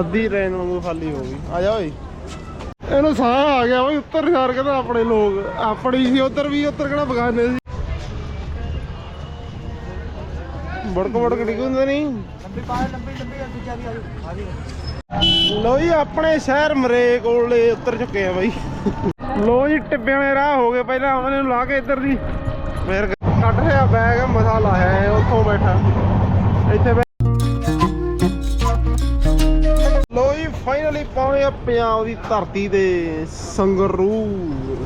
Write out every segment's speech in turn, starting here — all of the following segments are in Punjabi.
ਅੱਧੀ ਟ੍ਰੇਨ ਵਾਂਗੂ ਖਾਲੀ ਹੋ ਗਈ। ਆ ਜਾ ਓਏ। ਇਹਨੂੰ ਸਾਹ ਆ ਗਿਆ ਓਏ ਉੱਤਰ ਸਾਰ ਕਹਿੰਦਾ ਆਪਣੇ ਲੋਕ ਆਪਣੀ ਸੀ ਉੱਧਰ ਵੀ ਉੱਤਰ ਕਿਹੜਾ ਬਗਾਨੇ ਸੀ। ਬੜਕ ਬੜਕ ਡਿੱਗ ਹੁੰਦੇ ਨਹੀਂ ਲੰਬੀ ਪਾ ਲੰਬੀ ਲੰਬੀ ਅੱਗੇ ਜਾ ਰਹੀ ਆ ਜੀ ਲੋ ਜੀ ਆਪਣੇ ਸ਼ਹਿਰ ਮਰੇ ਕੋਲੇ ਉੱਤਰ ਚੁੱਕੇ ਆ ਬਾਈ। ਲੋ ਜੀ ਟਿੱਬਿਆਂ ਵਾਲੇ ਰਾਹ ਹੋ ਗਏ ਪਹਿਲਾਂ ਉਹਨਾਂ ਨੂੰ ਲਾ ਕੇ ਇੱਧਰ ਦੀ। ਫੇਰ ਕੱਢ ਰਿਹਾ ਬੈਗ ਮਸਾ ਲਾਇਆ ਹੈ ਉੱਥੋਂ ਬੈਠਾ। ਇੱਥੇ ਆ ਪੰਜਾਬ ਦੀ ਧਰਤੀ ਤੇ ਸੰਗਰੂ।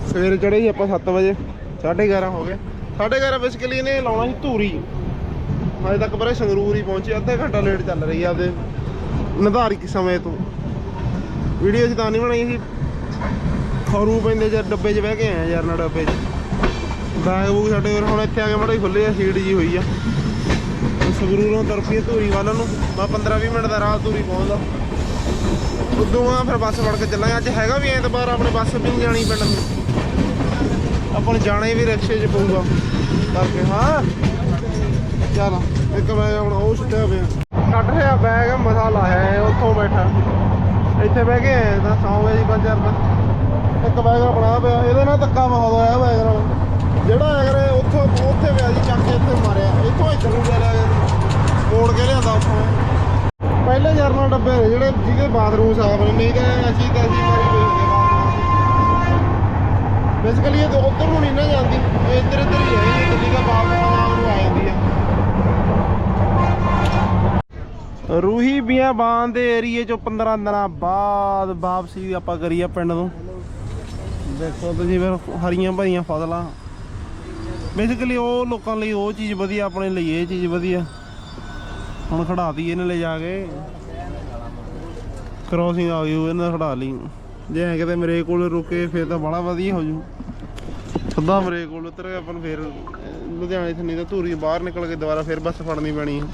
ਸਵੇਰੇ ਚੜੇ ਸੀ ਆਪਾਂ 7 ਵਜੇ 11:30 ਹੋ ਗਏ। 11:30 ਬੇਸਿਕਲੀ ਇਹਨੇ ਲਾਉਣਾ ਸੀ ਧੂਰੀ। ਹਜੇ ਤੱਕ ਪਰੇ ਸੰਗਰੂਰ ਹੀ ਪਹੁੰਚੇ, ਅੱਧਾ ਘੰਟਾ ਲੇਟ ਚੱਲ ਰਹੀ ਆ ਆਪਦੇ ਨਿਰਧਾਰਿਤ ਸਮੇਂ ਤੋਂ। ਵੀਡੀਓ ਅਸੀਂ ਤਾਂ ਨਹੀਂ ਬਣਾਈ ਸੀ। ਖਰੂ ਪੈਂਦੇ ਜਦ ਡੱਬੇ 'ਚ ਬਹਿ ਕੇ ਆਏ ਯਾਰ ਨਾ ਡੱਬੇ 'ਚ। ਬੈਗ ਬੂਗ ਸਾਡੇ ਹੁਣ ਇੱਥੇ ਆ ਕੇ ਮੜਾ ਖੁੱਲੇ ਆ, ਸੀਟ ਜੀ ਹੋਈ ਆ। ਸੰਗਰੂਰੋਂ ਤਰਫੀ ਧੂਰੀ ਵੱਲ ਨੂੰ। ਮੈਂ 15 20 ਮਿੰਟ ਦਾ ਰਾਹ ਧੂਰੀ ਪਹੁੰਚਦਾ। ਉਦੋਂ ਆ ਫਿਰ ਬੱਸ ਫੜ ਕੇ ਚੱਲਾਂਗੇ। ਅੱਜ ਹੈਗਾ ਵੀ ਐਤਵਾਰ, ਆਪਣੇ ਬੱਸ ਵੀ ਨਹੀਂ ਜਾਣੀ ਪਿੰਡ ਨੂੰ। ਆਪਾਂ ਨੂੰ ਜਾਣਾ ਵੀ ਰਿਕਸ਼ੇ 'ਚ ਪਊਗਾ। ਕਰਕੇ, ਹਾਂ। ਚੱਲ, ਇੱਕ ਬੈਗ ਹੁਣ ਉਹ ਛੱਡਿਆ ਪਿਆ। ਕੱਢ ਰਿਹਾ ਬੈਗ ਮਸਾ ਲਾਇਆ ਉੱਥੋਂ ਬੈਠਾ। ਇੱਥੇ ਬਹਿ ਕੇ ਆਏ ਤਾਂ ਸੌਂ ਗਏ ਜੀ ਪੰਜਰ ਦਾ ਇੱਕ ਬੈਗ ਆਪਣਾ ਪਿਆ, ਇਹਦੇ ਨਾਲ ਧੱਕਾ ਬਹੁਤ ਹੋਇਆ ਬੈਗ ਨਾਲ। ਜਿਹੜਾ ਅਗਰ ਉੱਥੋਂ ਉੱਥੇ ਪਿਆ ਜੀ, ਚੱਕ ਕੇ ਇੱਥੇ ਮਾਰਿਆ। ਇੱਥੋਂ ਇੱਧਰ ਨੂੰ ਚੱਲਿਆ ਗਿਆ। ਮੋੜ ਕੇ ਲਿਆਂਦਾ ਉੱਥੋਂ। ਪਹਿਲੇ ਜਰਨਲ ਡੱਬੇ ਨੇ ਜਿਹੜੇ ਜਿਹਦੇ ਬਾਥਰੂਮ ਸਾਫ਼ ਨੇ, ਨਹੀਂ ਤਾਂ ਅਸੀਂ ਤਾਂ ਅਸੀਂ ਮਾਰੀ ਪਈ ਹੁੰਦੀ ਬੇਸਿਕਲੀ ਇਹ ਉੱਧਰ ਨੂੰ ਨਹੀਂ ਨਾ ਜਾਂਦੀ, ਇਹ ਇੱਧਰ ਇੱਧਰ ਹੀ ਹੈ, ਇਹ ਦਿੱਲੀ ਦਾ ਬਾਪ ਪੰਜਾਬ ਨੂੰ ਆ ਜਾਂਦੀ ਹੈ। ਰੂਹੀ ਬਿਆਬਾਨ ਦੇ ਏਰੀਏ ਚੋਂ 15 ਦਿਨਾਂ ਬਾਅਦ ਵਾਪਸੀ ਆਪਾਂ ਕਰੀ ਆ ਪਿੰਡ ਤੋਂ। ਦੇਖੋ ਤੁਸੀਂ ਫਿਰ ਹਰੀਆਂ ਭਰੀਆਂ ਫਸਲਾਂ। ਬੇਸਿਕਲੀ ਉਹ ਲੋਕਾਂ ਲਈ ਉਹ ਚੀਜ਼ ਵਧੀਆ, ਆਪਣੇ ਲਈ ਇਹ ਚੀਜ਼ ਵਧੀਆ। ਹੁਣ ਖੜਾਤੀ ਇਹਨੇ ਲੈ ਜਾ ਕੇ। ਕ੍ਰੋਸਿੰਗ ਆ ਗਈ, ਇਹਨਾਂ ਖੜਾ ਲਈ। ਜੇ ਐ ਕਿਤੇ ਮੇਰੇ ਕੋਲ ਰੁਕੇ, ਫਿਰ ਤਾਂ ਬੜਾ ਵਧੀਆ ਹੋ ਜੂ। ਸਿੱਧਾ ਮੇਰੇ ਕੋਲ ਉਤਰ ਕੇ ਆਪਾਂ ਨੂੰ ਫਿਰ ਲੁਧਿਆਣੇ ਤੋਂ ਤਾਂ ਧੂਰੀ ਬਾਹਰ ਨਿਕਲ ਕੇ ਦੁਬਾਰਾ ਫਿਰ ਬੱਸ ਫੜਨੀ ਪੈਣੀ ਹੈ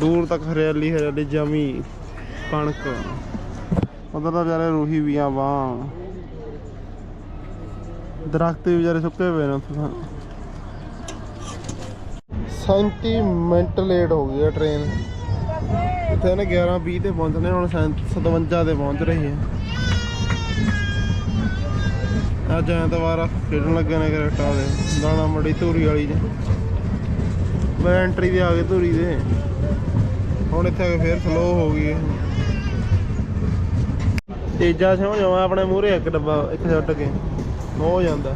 ਦੂਰ ਤੱਕ ਹਰਿਆਲੀ ਹਰਿਆਲੀ ਜਮੀ ਕਣਕ। ਉਧਰ ਤਾਂ ਵਿਚਾਰੇ ਰੂਹੀ ਵੀ ਆ ਵਾਂ ਦਰਖਤ ਵੀ ਵਿਚਾਰੇ ਸੁੱਕੇ ਪਏ ਨੇ ਉੱਥੇ ਤਾਂ 37 ਮਿੰਟ ਲੇਟ ਹੋ ਗਈ ਆ ਟ੍ਰੇਨ ਇੱਥੇ ਨੇ 11:20 ਤੇ ਪਹੁੰਚਣੇ ਹੁਣ 57 ਤੇ ਪਹੁੰਚ ਰਹੀ ਹੈ। ਅੱਜ ਐਤਵਾਰ ਖੇਡਣ ਲੱਗੇ ਨੇ ਕ੍ਰਿਕਟਾਂ ਦੇ ਦਾਣਾ ਮੜੀ ਧੂਰੀ ਵਾਲੀ ਚ। ਮੈਂ ਐਂਟਰੀ ਤੇ ਆ ਗਏ ਧੂਰੀ ਦੇ ਹੁਣ ਇੱਥੇ ਆ ਕੇ ਫੇਰ ਸਲੋ ਹੋ ਗਈ ਇਹ ਤੇਜਾ ਸਿਉਂ ਜਾਵਾਂ ਆਪਣੇ ਮੂਹਰੇ ਇੱਕ ਡੱਬਾ, ਇੱਕ ਛੱਡ ਕੇ। ਹੋ ਜਾਂਦਾ।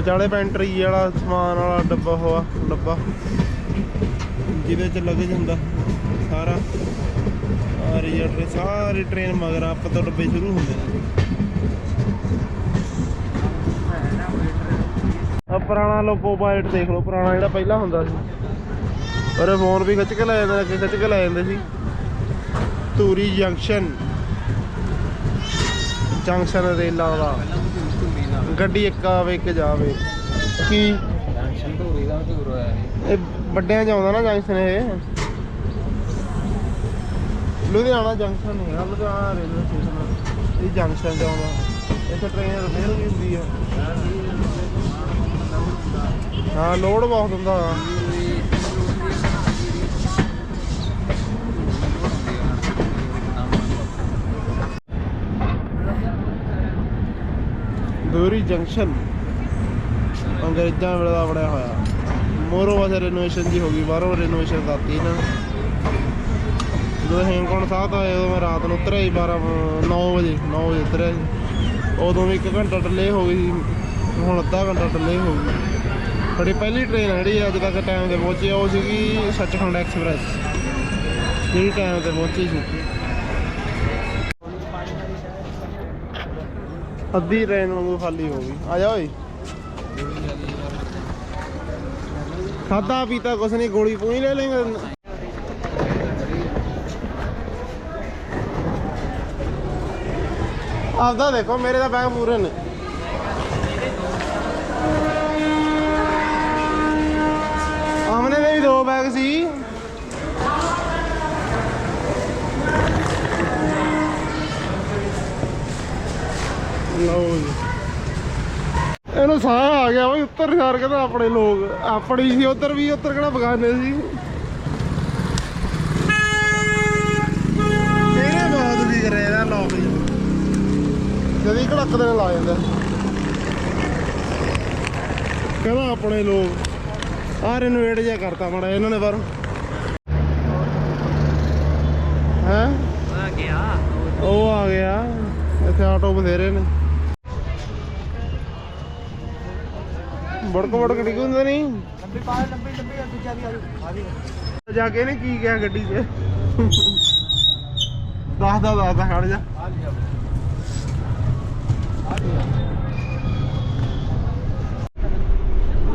ਵਿਚਾਲੇ ਪੈਂਟਰੀ ਵਾਲਾ ਸਮਾਨ ਵਾਲਾ ਡੱਬਾ ਹੋਆ, ਡੱਬਾ। ਜਿਹਦੇ ਚ ਲਗੇਜ ਹੁੰਦਾ, ਸਾਰਾ। ਆ ਰਹੀ ਸਾਰੀ ਟ੍ਰੇਨ ਮਗਰ ਆਪ ਤੋਂ ਡੱਬੇ ਸ਼ੁਰੂ ਹੁੰਦੇ ਨੇ। ਆ ਪੁਰਾਣਾ ਲੋਕੋ ਪਾਇਲਟ ਦੇਖ ਲਓ, ਪੁਰਾਣਾ ਜਿਹੜਾ ਪਹਿਲਾਂ ਹੁੰਦਾ ਸੀ। ਪਰ ਫੋਨ ਵੀ ਖਿੱਚ ਕੇ ਲੈ ਜਾਂਦੇ ਅੱਗੇ ਖਿੱਚ ਕੇ ਲੈ ਜਾਂਦੇ ਸੀ। ਧੂਰੀ ਜੰਕਸ਼ਨ। ਜੰਕਸ਼ਨ ਰੇਲਾਂ ਦਾ। ਗੱਡੀ ਇੱਕ ਆਵੇ ਇੱਕ ਜਾਵੇ। ਕੀ? ਜੰਕਸ਼ਨ ਧੂਰੀ ਦਾ ਧੂਰ ਹੋਇਆ ਇਹ ਵੱਡਿਆਂ ਚ ਆਉਂਦਾ ਨਾ ਜੰਕਸ਼ਨ ਇਹ। ਲੁਧਿਆਣਾ ਜੰਕਸ਼ਨ ਨਹੀਂ ਹੈ ਲੁਧਿਆਣਾ ਰੇਲਵੇ ਸਟੇਸ਼ਨ ਇਹ ਜੰਕਸ਼ਨ ਚ ਆਉਂਦਾ। ਇੱਥੇ ਟ੍ਰੇਨ ਰਿਪੇਅਰ ਵੀ ਹੁੰਦੀ ਆ। ਹਾਂ ਲੋਡ ਬਹੁਤ ਹੁੰਦਾ ਦੂਰੀ ਜੰਕਸ਼ਨ ਅੰਗਰੇਜ਼ਾਂ ਵੇਲੇ ਦਾ ਬਣਿਆ ਹੋਇਆ। ਮੋਰੋ ਵਾਸਤੇ ਰੈਨੋਵੇਸ਼ਨ ਜੀ ਹੋ ਗਈ, ਬਾਹਰੋਂ ਰੈਨੋਵੇਸ਼ਨ ਕਰਤੀ ਨਾ। ਜਦੋਂ ਹੇਮਕੁੰਟ ਸਾਹਿਬ ਤੋਂ ਆਏ, ਉਦੋਂ ਮੈਂ ਰਾਤ ਨੂੰ ਉਤਰਿਆ ਸੀ 12 9 ਵਜੇ 9 ਵਜੇ ਉਤਰਿਆ ਸੀ ਉਦੋਂ ਵੀ 1 ਘੰਟਾ ਡਿਲੇ ਹੋ ਗਈ ਸੀ, ਹੁਣ ਅੱਧਾ ਘੰਟਾ ਡਿਲੇ ਹੋ ਗਈ। ਸਾਡੀ ਪਹਿਲੀ ਟ੍ਰੇਨ ਜਿਹੜੀ, ਅੱਜ ਤੱਕ ਟਾਈਮ ਤੇ ਪਹੁੰਚੀ ਉਹ ਸੀਗੀ ਸੱਚਖੰਡ ਐਕਸਪ੍ਰੈਸ ਜਿਹੜੀ ਟਾਈਮ ਤੇ ਪਹੁੰਚੀ ਸੀ। ਅੱਧੀ ਟ੍ਰੇਨ ਵਾਂਗੂ ਖਾਲੀ ਹੋ ਗਈ। ਆ ਜਾ ਓਏ। ਖਾਦਾ ਪੀਤਾ ਕੁਛ ਨਹੀਂ ਗੋਲੀ ਪੂਣੀ ਲੈ ਲੇਗਾ ਆਪਦਾ ਦੇਖੋ, ਮੇਰੇ ਤਾਂ ਬੈਗ ਪੂਰੇ ਨੇ। ਇਹਨੂੰ ਸਾਹ ਆ ਗਿਆ ਓਏ ਉੱਤਰ ਸਾਰ ਕਹਿੰਦਾ ਆਪਣੇ ਲੋਕ ਆਪਣੀ ਸੀ ਉੱਧਰ ਵੀ ਉੱਤਰ ਕਿਹੜਾ ਬਗਾਨੇ ਸੀ। ਇਹਨੇ ਬਹੁਤ ਵੀ ਕਰਿਆ ਇਹਦਾ ਲੋਕ ਜੀ। ਜਦੀ ਘੜਕ ਦੇ ਲਾ ਜਾਂਦਾ। ਕਹਿੰਦਾ ਆਪਣੇ ਲੋਕ ਆ ਰੈਨੋਵੇਟ ਜਿਹਾ ਕਰਤਾ ਮਾੜਾ ਇਹਨਾਂ ਨੇ ਬਾਹਰੋਂ। ਹੈ? ਆ ਗਿਆ। ਉਹ ਆ ਗਿਆ ਇੱਥੇ ਆਟੋ ਬਥੇਰੇ ਨੇ। ਬੜਕ ਬੜਕ ਡਿੱਗ ਹੁੰਦੇ ਨਹੀਂ। ਲੰਬੀ ਪਾ ਲੰਬੀ ਲੰਬੀ ਆ ਦੂਜਾ ਵੀ ਆ ਜਾਓ ਜਾ ਕੇ ਨੇ ਕੀ ਕਿਹਾ ਗੱਡੀ 'ਚ। ਦੱਸਦਾ ਦੱਸਦਾ ਖੜ ਜਾ। ਆ ਲਿਆ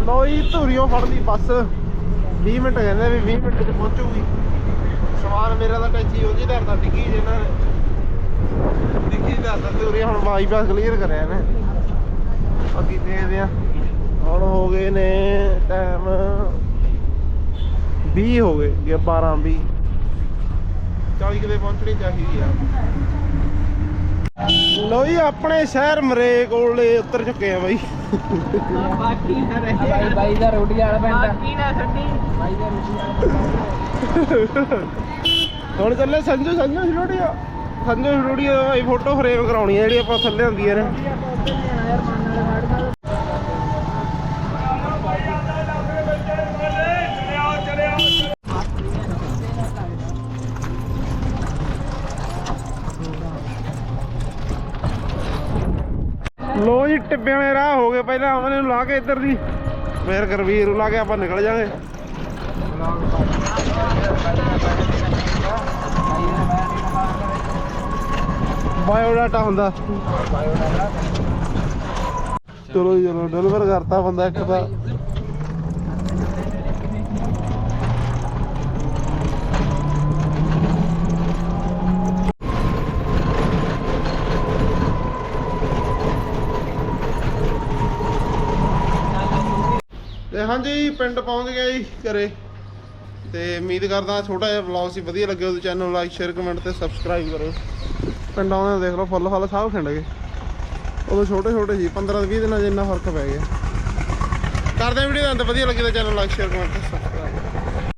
ਲੋ ਜੀ। ਧੂਰੀਓ ਫੜ ਲਈ ਬੱਸ। 20 ਮਿੰਟ ਕਹਿੰਦੇ ਵੀ 20 ਮਿੰਟ 'ਚ ਪਹੁੰਚੂਗੀ। ਸਮਾਨ ਮੇਰਾ ਤਾਂ ਟੈਚੀ ਉਹਦੀ ਧਰਦਾ ਡਿੱਗੀ ਜਿਹਨਾਂ ਨੇ। ਡਿੱਗੀ ਧੂਰੀ ਹੁਣ ਬਾਈਪਾਸ ਕਲੀਅਰ ਕਰਿਆ ਇਹਨੇ। ਅੱਗੇ ਦੇਖਦੇ ਆ ਹੁਣ ਹੋ ਗਏ ਨੇ ਟਾਈਮ 20 ਹੋ ਗਏ ਜਾਂ 12 20 40 ਕਿਤੇ ਪਹੁੰਚਣੀ ਚਾਹੀਦੀ ਆ। ਲੋ ਜੀ ਆਪਣੇ ਸ਼ਹਿਰ ਮਰੇ ਕੋਲੇ ਉਤਰ ਚੁੱਕੇ ਆ ਬਾਈ। ਬਾਕੀ ਨਾ ਰਹੇ ਬਾਈ ਬਾਈ ਦਾ ਰੋਟੀ ਵਾਲਾ ਪੈਂਦਾ ਬਾਕੀ ਨਾ ਛੱਡੀ। ਬਾਈ ਦਾ ਰੋਟੀ ਵਾਲਾ ਹੁਣ ਚੱਲੇ ਸੰਜੂ ਸੰਜੂ ਸਟੂਡੀਓ ਸੰਜੂ ਦਾ ਭਾਈ ਫੋਟੋ ਫਰੇਮ ਕਰਾਉਣੀ ਆ ਜਿਹੜੀ ਆਪਾਂ ਥੱਲੇ ਹੁੰਦੀਆਂ ਨੇ। ਯਾਰ ਮੰਨ ਨਾਲ ਲੋ ਜੀ, ਟਿੱਬਿਆਂ ਵਾਲੇ ਰਾਹ ਹੋ ਗਏ ਪਹਿਲਾਂ, ਉਹਨੇ ਨੂੰ ਲਾ ਕੇ ਇੱਧਰ ਦੀ। ਫੇਰ ਕਰਵੀਰ ਲਾ ਕੇ ਆਪਾਂ ਨਿਕਲ ਜਾਾਂਗੇ। ਬਾਇਓਡਾਟਾ ਹੁੰਦਾ। ਚਲੋ ਜੀ, ਚਲੋ ਡਿਲੀਵਰ ਕਰਤਾ ਬੰਦਾ ਇੱਕ ਦਾ ਹਾਂਜੀ, ਪਿੰਡ ਪਹੁੰਚ ਗਿਆ ਜੀ ਘਰੇ। ਤੇ ਉਮੀਦ ਕਰਦਾ ਛੋਟਾ ਜਿਹਾ ਵਲੌਗ ਸੀ, ਵਧੀਆ ਲੱਗਿਆ ਉਹਦੇ ਚੈਨਲ ਨੂੰ ਲਾਈਕ ਸ਼ੇਅਰ ਕਮੈਂਟ ਤੇ ਸਬਸਕ੍ਰਾਈਬ ਕਰੋ ਪਿੰਡ ਆਉਂਦੇ ਦੇਖ ਲਓ, ਫੁੱਲ ਫੁੱਲ ਸਭ ਖਿੰਡ ਗਏ। ਉਦੋਂ ਛੋਟੇ ਛੋਟੇ ਸੀ 15 20 ਦਿਨਾਂ 'ਚ ਇੰਨਾ ਫ਼ਰਕ ਪੈ ਗਿਆ। ਕਰਦੇ ਵੀਡੀਓ ਦਾ ਵਧੀਆ ਲੱਗੀ ਤਾਂ ਚੈਨਲ ਲਾਈਕ ਸ਼ੇਅਰ ਕਮੈਂਟ ਤੇ